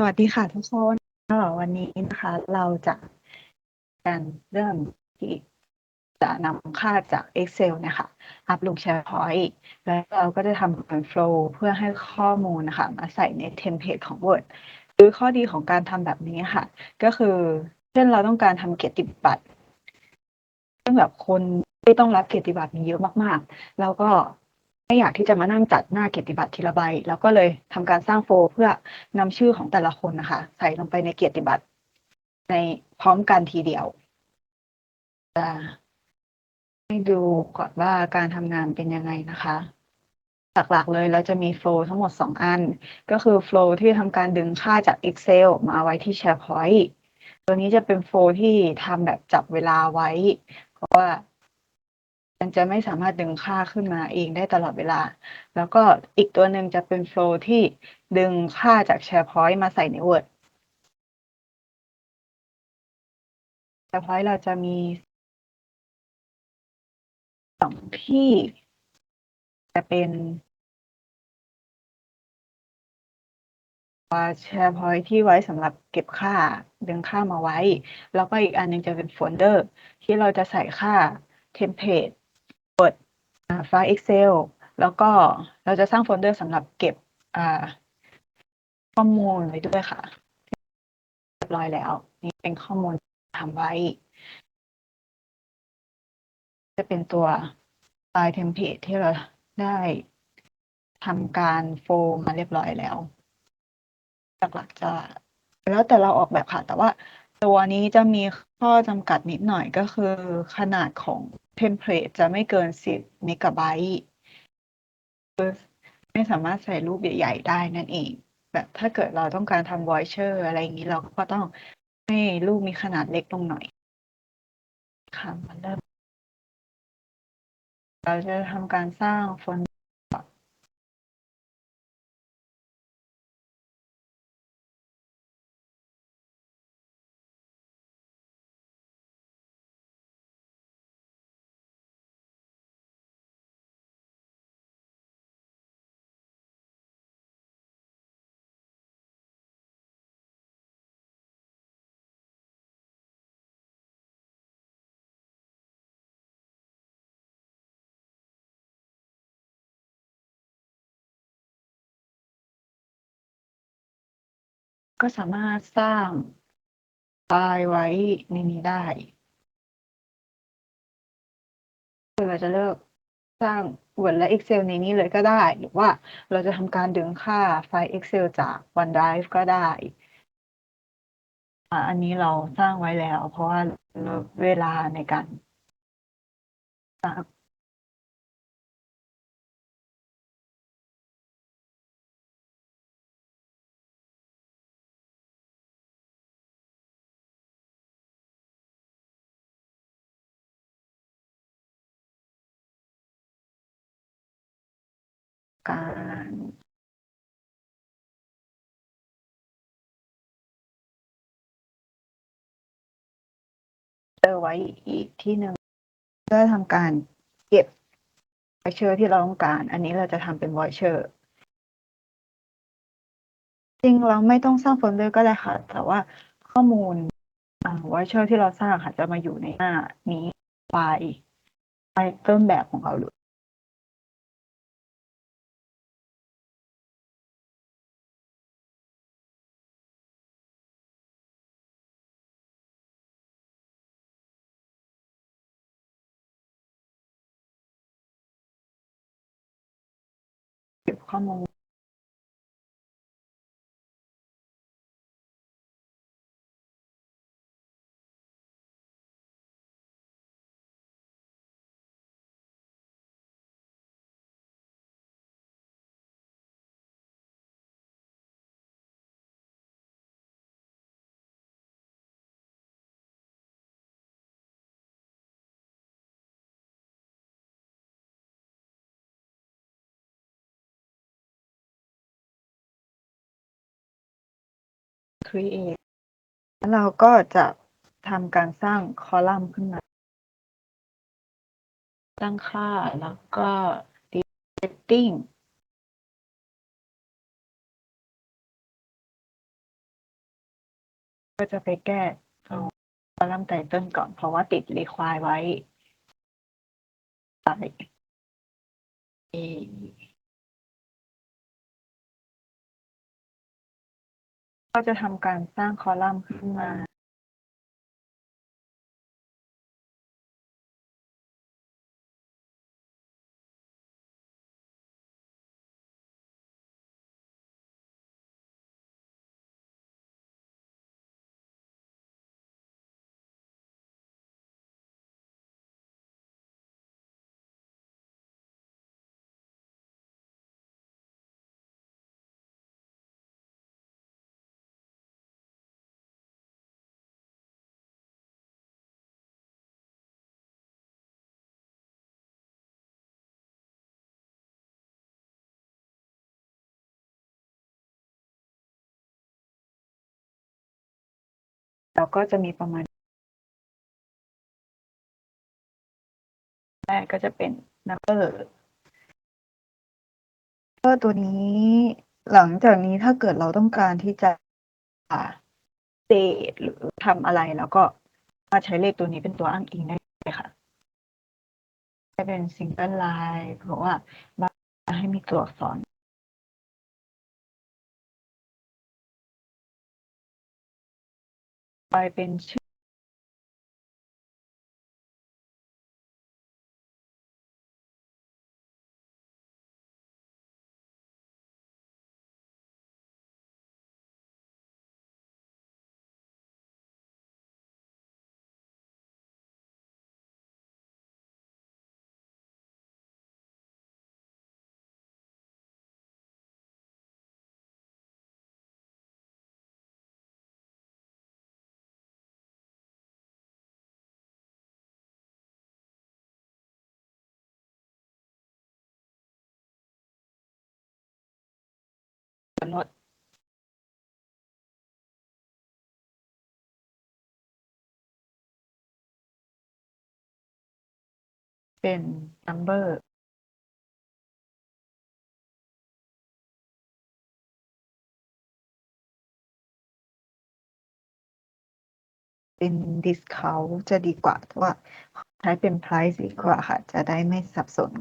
สวัสดีค่ะทุกคนวันนี้นะคะ เราจะการเริ่มที่จะนำค่าจาก Excel นะคะอัพลง SharePoint แล้วเราก็จะทำการ flow เพื่อให้ข้อมูลนะคะ มาใส่ในเทมเพลตของ Word หรือข้อดีของการทำแบบนี้ค่ะ ก็คือ เช่นเราต้องการทำเกียรติบัตรซึ่งแบบคนที่ต้องรับเกียรติบัตรมีเยอะมาก ๆ แล้วก็ ไม่อยากที่จะมานั่งจัดหน้าเกียรติบัตรทีละใบ แล้วก็เลยทำการสร้างโฟลเพื่อนำชื่อของแต่ละคนนะคะ ใส่ลงไปในเกียรติบัตรในพร้อมกันทีเดียวจะให้ดูก่อนว่าการทำงานเป็นยังไงนะคะ หลักๆเลยเราจะมีโฟล์ทั้งหมด 2 อัน ก็คือโฟล์ที่ทำการดึงค่าจาก Excel มาไว้ที่ SharePoint ตัวนี้จะเป็นโฟล์ที่ทำแบบจับเวลาไว้ เพราะว่า มันจะไม่สามารถดึงค่าขึ้นมาเองได้ตลอดเวลา แล้วก็อีกตัวหนึ่งจะเป็นโฟล์ที่ดึงค่าจาก SharePoint มาใส่ใน Word SharePoint เราจะมีสองที่จะเป็นว่า SharePoint ที่ไว้สำหรับเก็บค่าดึงค่ามาไว้ แล้วก็อีกอันหนึงจะเป็นโฟลเดอร์ ที่เราจะใส่ค่าเทมเพลต ไฟล์ Excel แล้วก็เราจะสร้างโฟลเดอร์สำหรับเก็บข้อมูลไว้ด้วยค่ะเรียบร้อยแล้ว นี่เป็นข้อมูลทำไว้ จะเป็นตัวไฟล์เทมเพลตที่เราได้ทำการโฟลมาเรียบร้อยแล้ว หลักๆจะแล้วแต่เราออกแบบค่ะ แต่ว่าตัวนี้จะมีข้อจำกัดนิดหน่อยก็คือขนาดของ เทมเพลตจะไม่เกิน 10 เมกะไบต์คือไม่สามารถใส่รูปใหญ่ ๆ ได้นั่นเอง แบบถ้าเกิดเราต้องการทำบอยเชอร์อะไรอย่างนี้เราก็ต้องให้รูปมีขนาดเล็กลงหน่อย ค่ะมาเริ่มเราจะทำการสร้างโฟลเด ก็สามารถสร้างไฟล์ไว้ในนี้ได้คือเราจะเลือกสร้าง Word และ Excel ในนี้เลยก็ได้ หรือว่าเราจะทำการดึงค่าไฟล์ Excel จาก OneDrive ก็ได้อันนี้เราสร้างไว้แล้ว เพราะว่าเวลาในการ การเจอไว้อีกที่หนึ่งเพื่อทำการเก็บ voucher ที่เราต้องการ อันนี้เราจะทำเป็น voucher จริงเราไม่ต้องสร้างโฟลเดอร์ก็ได้ค่ะ แต่ว่าข้อมูลอ่า voucher ที่เราสร้างค่ะจะมาอยู่ในหน้านี้ไฟล์ไฟล์ต้นแบบของเราเลย เก็ create แล้วเราก็จะทำการสร้างคอลัมน์ขึ้นมา ตั้งค่าแล้วก็ setting ก็จะไปแก้ตรงคอลัมน์ไตเติลก่อน เพราะว่าติดรีควายไว้ใส่ ก็จะทำการสร้างคอลัมน์ขึ้นมา แล้วก็จะมีประมาณ แรกก็จะเป็น number ก็ตัวนี้หลังจากนี้ถ้าเกิดเราต้องการที่จะเดทหรือทำอะไร แล้วก็มาใช้เลขตัวนี้เป็นตัวอ้างอิงได้เลยค่ะจะเป็น single line เพราะว่าบาให้มีตัวอักษร ไปเป็นชื่อ ลดเป็น number เป็น discount จะดีกว่าเพราะว่าใช้เป็น price ดีกว่าค่ะ จะได้ไม่สับสน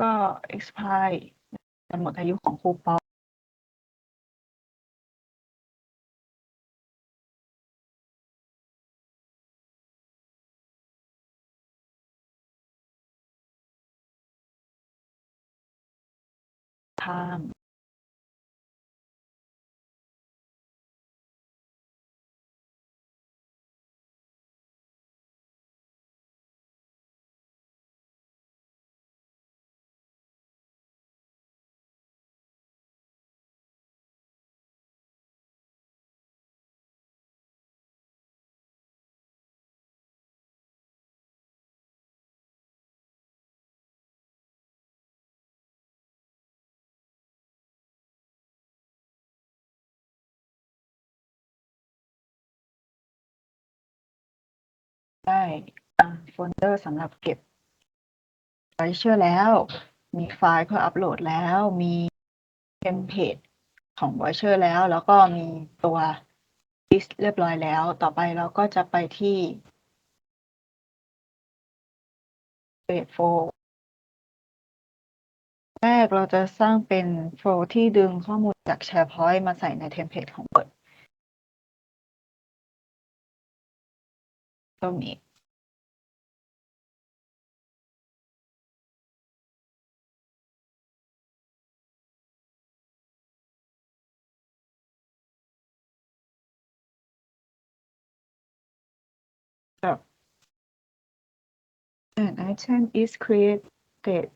ก็ expire หมดอายุของคูปองทาง ได้โฟลเดอร์สำหรับเก็บไว้เชื่อแล้ว มีไฟล์เพื่ออัปโหลดแล้ว มีเทมเพลตของ Voucher แล้ว แล้วก็มีตัว list เรียบร้อยแล้ว ต่อไปเราก็จะไปที่ Create Flow แรกเราจะสร้างเป็นโฟลที่ดึงข้อมูลจาก SharePoint มาใส่ในเทมเพลตของ Word ก็มี An item is created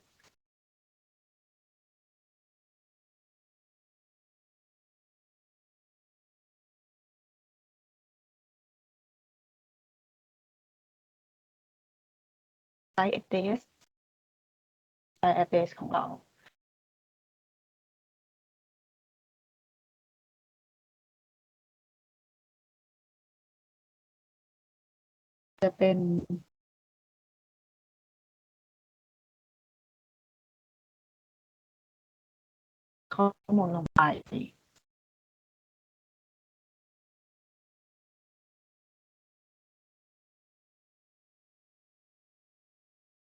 site address site address ของเรา จะเป็นข้อมูลลงไป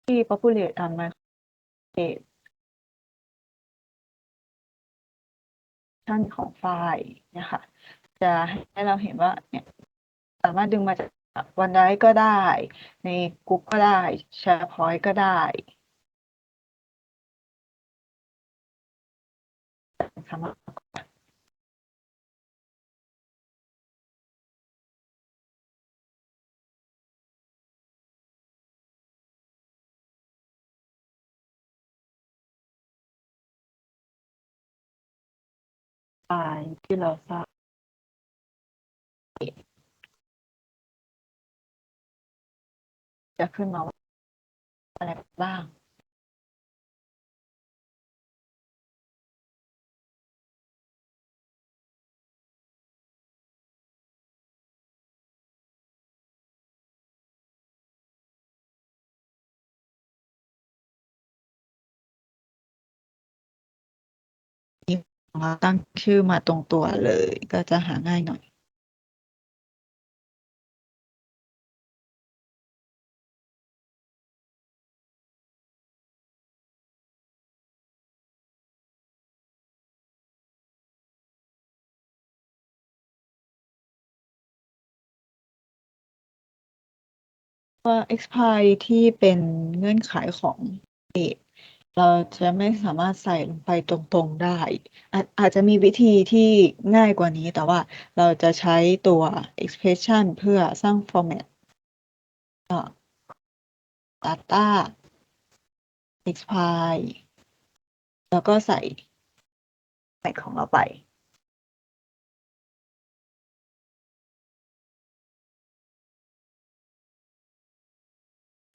ที่ populate on microarray ชั้นของไฟล์นี่ยค่ะจะให้เราเห็นว่าเนี่ยสามารถดึงมาจาก OneDrive ก็ได้ ใน Group ก็ได้ SharePoint ก็ได้สามารถายที่เราสร้างจะขึ้นมาอะไรบ้าง เราตั้งชื่อมาตรงตัวเลย ก็จะหาง่ายหน่อยว่า expire ที่เป็นเงื่อนไขของ date เราจะไม่สามารถใส่ลงไปตรง ๆ ได้ อาจ อาจจะมีวิธีที่ง่ายกว่านี้ แต่ว่าเราจะใช้ตัว expression เพื่อสร้าง format data expire แล้วก็ใส่ format ของเราไป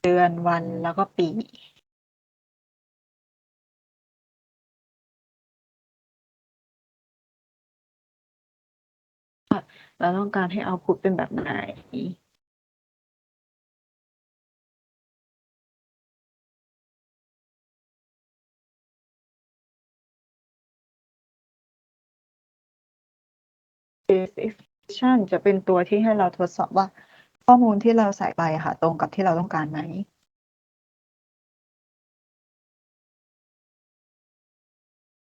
เดือนวันแล้วก็ปี เราต้องการให้ output เป็นแบบไหน expression จะเป็นตัวที่ให้เราทดสอบว่า ข้อมูลที่เราใส่ไปค่ะ ตรงกับที่เราต้องการไหม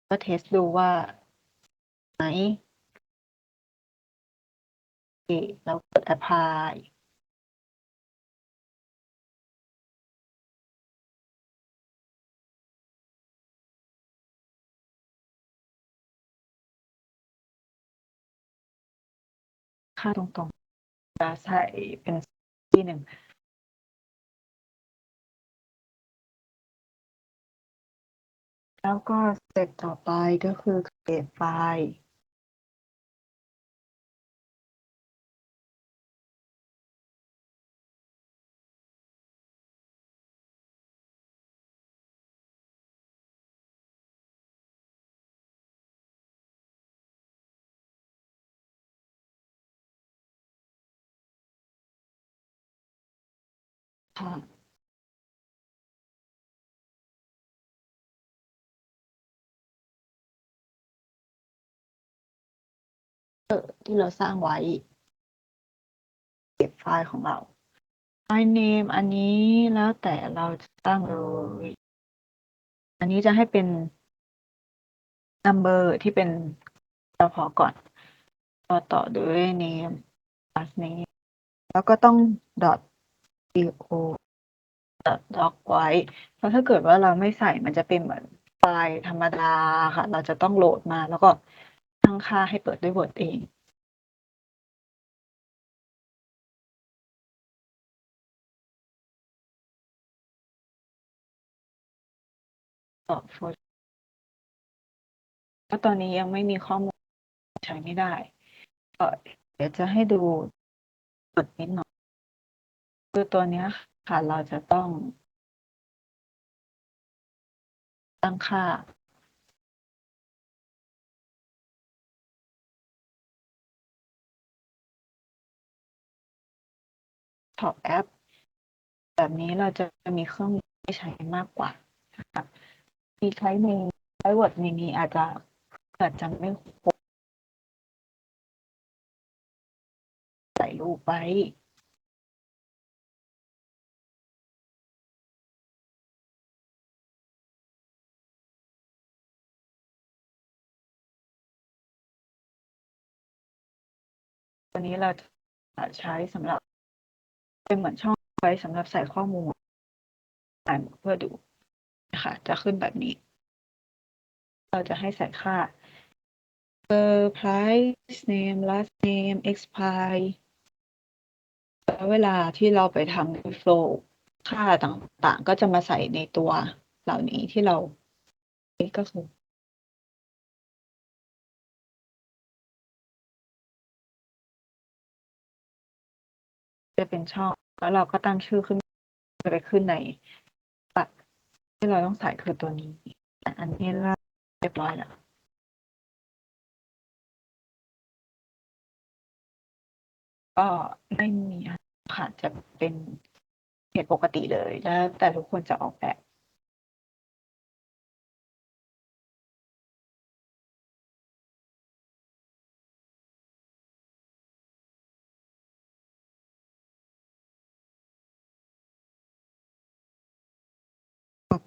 ก็เทสดูว่าไหน เคแล้วกด apply ค่าตรงๆจะใส่เป็นที่หนึ่งแล้วก็สเต็ปต่อไปก็คือ create ไค่ะเออที่เราสร้างไว้ เก็บไฟล์ของเราไฟล์ name อันนี้แล้วแต่เราจะตั้งเลยอันนี้จะให้เป็น number ที่เป็นเฉพาะก่อน ต่อต่อด้วย name last name แล้วก็ต้อง dot do dot doc ไว้เพราะถ้าเกิดว่าเราไม่ใส่มันจะเป็นเหมือนไฟล์ธรรมดาค่ะ เราจะต้องโหลดมาแล้วก็ตั้งค่าให้เปิดด้วย Word เองต่อโฟลก็ตอนนี้ยังไม่มีข้อมูลใช้ไม่ได้ ก็เดี๋ยวจะให้ดูกดนิดหน่อย คือตัวเนี้ยค่ะ เราจะต้อง ตั้งค่า top app แบบนี้เราจะมีเครื่องมือใช้มากกว่าคะมีใช้ในใช้ Word ในนี้อาจจะอาจจะไม่ครบใส่รูปไว้ ตัวนี้เราจะใช้สำหรับ เป็นเหมือนช่องไว้สำหรับใส่ข้อมูลอ่เพื่อดูนะคะจะขึ้นแบบนี้ เราจะให้ใส่ค่า per price name last name expire แล้วเวลาที่เราไปทำ flow ค่าต่างๆ ก็จะมาใส่ในตัวเหล่านี้ที่เรา นี่ก็คือ จะเป็นช่อง แล้วเราก็ตั้งชื่อขึ้นไปขึ้นในตัดที่เราต้องใส่คือตัวนี้แต่อันนี้เราเรียบร้อยแล้วก็ไม่มีค่ะจะเป็นเหตุปกติเลยแล้วแต่ทุกคนจะออกแบบ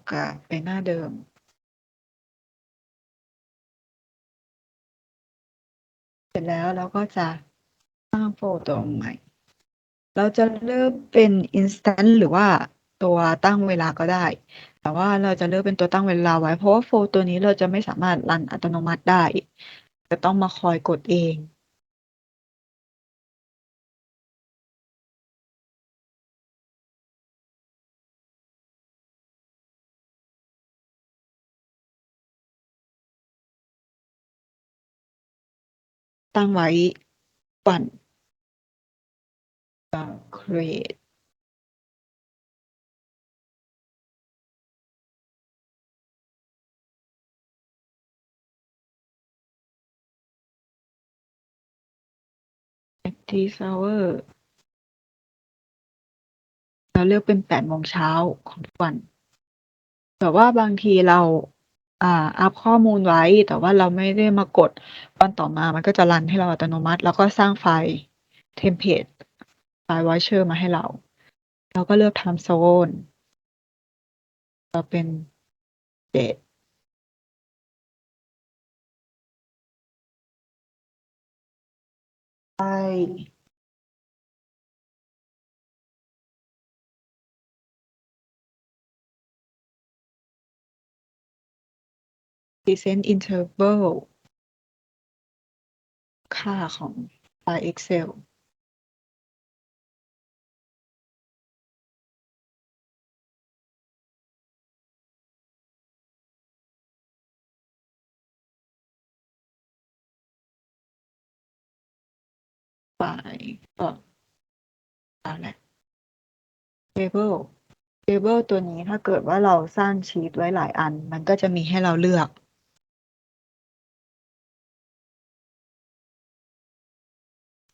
กกาไปหน้าเดิมเสร็จแล้วเราก็จะสร้างโฟลเดอร์ใหม่ เราจะเลือกเป็น instant หรือว่าตัวตั้งเวลาก็ได้ แต่ว่าเราจะเลือกเป็นตัวตั้งเวลาไว้ เพราะว่าโฟลตัวนี้เราจะไม่สามารถรันอัตโนมัติได้ จะต้องมาคอยกดเอง ตั้งไว้วัน create ที่ server เราเลือกเป็นแปดโมงเช้าของทุกวัน แต่ว่าบางทีเรา อ่า อัพข้อมูลไว้ แต่ว่าเราไม่ได้มากด วันต่อมามันก็จะรันให้เราอัตโนมัติ แล้วก็สร้างไฟล์เทมเพลตไฟล์ voucher มาให้เราเราก็เลือก time zone เราเป็นเดท ไป present interval ค่าของไฟล์ Excel ไฟล์ก็อะไร table table ตัวนี้ถ้าเกิดว่าเราสร้างชีตไว้หลายอัน มันก็จะมีให้เราเลือก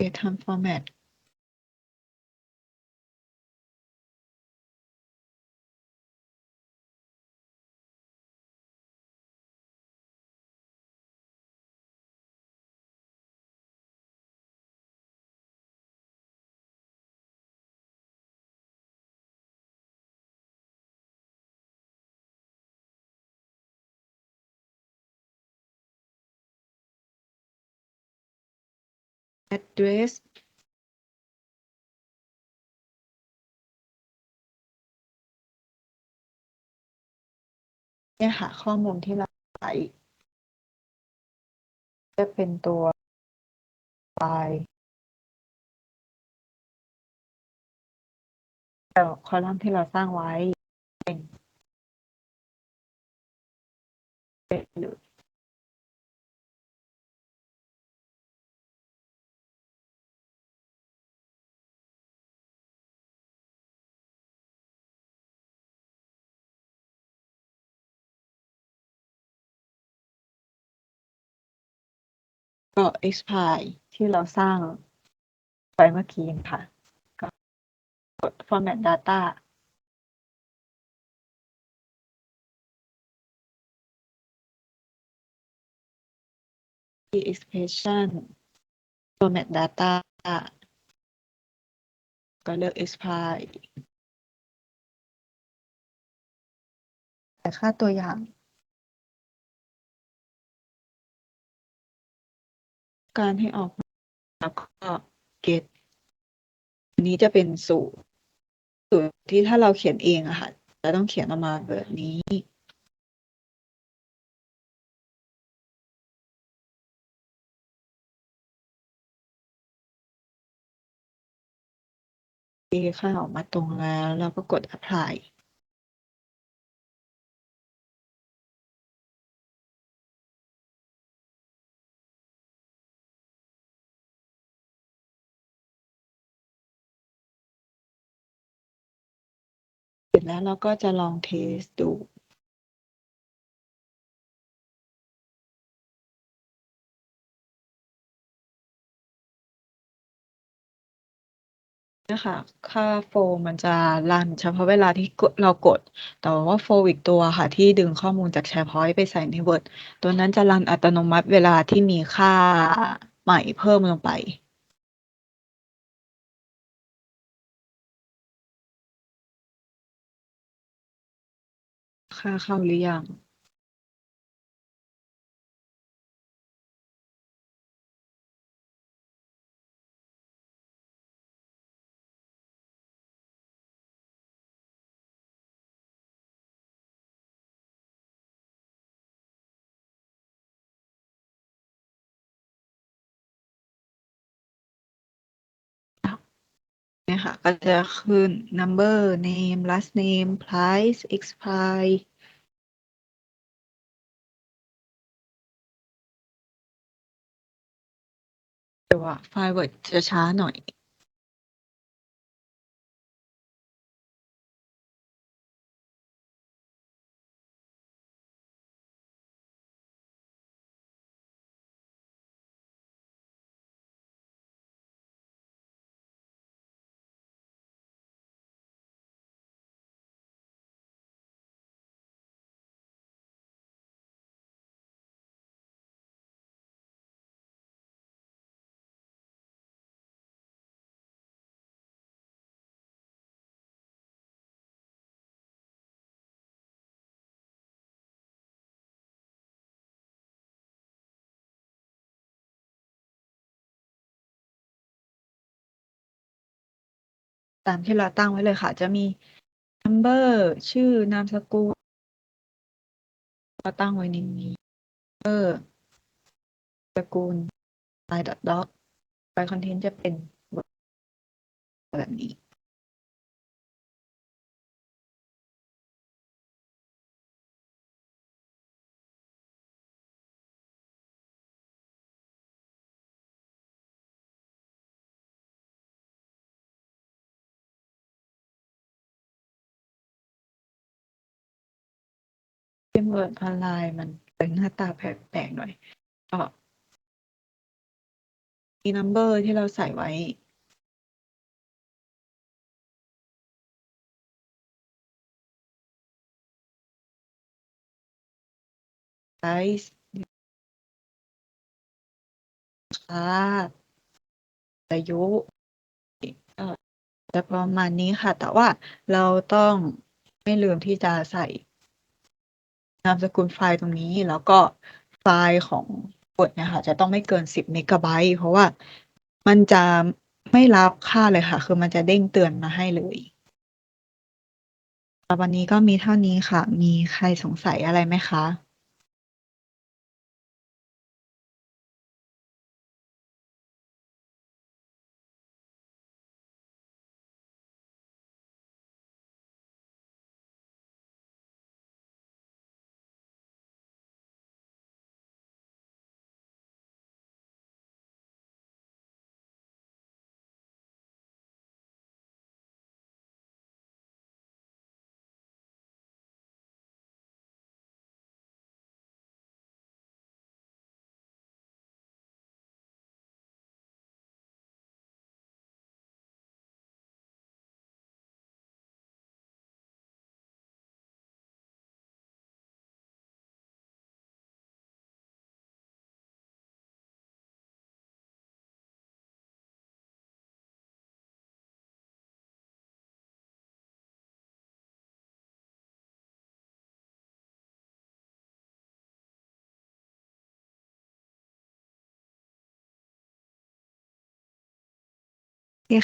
Date format address เนี่ยค่ะ ข้อมูลที่เราใส่จะเป็นตัวไฟล์แต่คอลัมน์ที่เราสร้างไว้เป็นเป็นหรือ ก็ x pi ที่เราสร้างไปเมื่อกี้ค่ะ ก็กด format data expression format data ก็เลือก XPIE แต่ค่าตัวอย่าง การให้ออกแล้วก็ get อันนี้จะเป็นสูตร สูตรที่ถ้าเราเขียนเองอะค่ะจะต้องเขียนออกมาแบบนี้ค่าออกมาตรงแล้ว เราก็กด apply เสร็จแล้วเราก็จะลองเทสดูนะคะค่าโฟมันจะรันเฉพาะเวลาที่เรากด แต่ว่าโฟอีกตัวค่ะ ที่ดึงข้อมูลจาก SharePoint ไปใส่ใน Word ตัวนั้นจะรันอัตโนมัติเวลาที่มีค่าใหม่เพิ่มลงไป ค่าเข้าหรือยังเนี่ยค่ะ ก็จะขึ้น number name last name price expire แต่ว่าไฟล์ Word จะช้าหน่อย ตามที่เราตั้งไว้เลยค่ะ จะมี number ชื่อนามสกุลเราตั้งไว้ในนี้ number สกุล line dot doc ไฟล์คอนเทนต์จะเป็นแบบนี้ เป็น Word ออนไลน์มันเป็นหน้าตาแปลกๆหน่อย ก็มี number ที่เราใส่ไว้ price ค่าอายุจะประมาณนี้ค่ะ แต่ว่าเราต้องไม่ลืมที่จะใส่ นามสกุลไฟล์ตรงนี้ แล้วก็ไฟล์ของบทเนี่ยค่ะ จะต้องไม่เกิน 10 เมกะไบต์เพราะว่ามันจะไม่รับค่าเลยค่ะ คือมันจะเด้งเตือนมาให้เลยวันนี้ก็มีเท่านี้ค่ะ มีใครสงสัยอะไรไหมคะ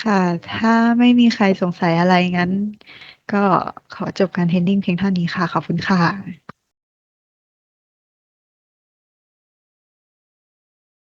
ค่ะ ถ้าไม่มีใครสงสัยอะไรงั้น ก็ขอจบการเทนดิงเพียงเท่านี้ค่ะ ขอบคุณค่ะ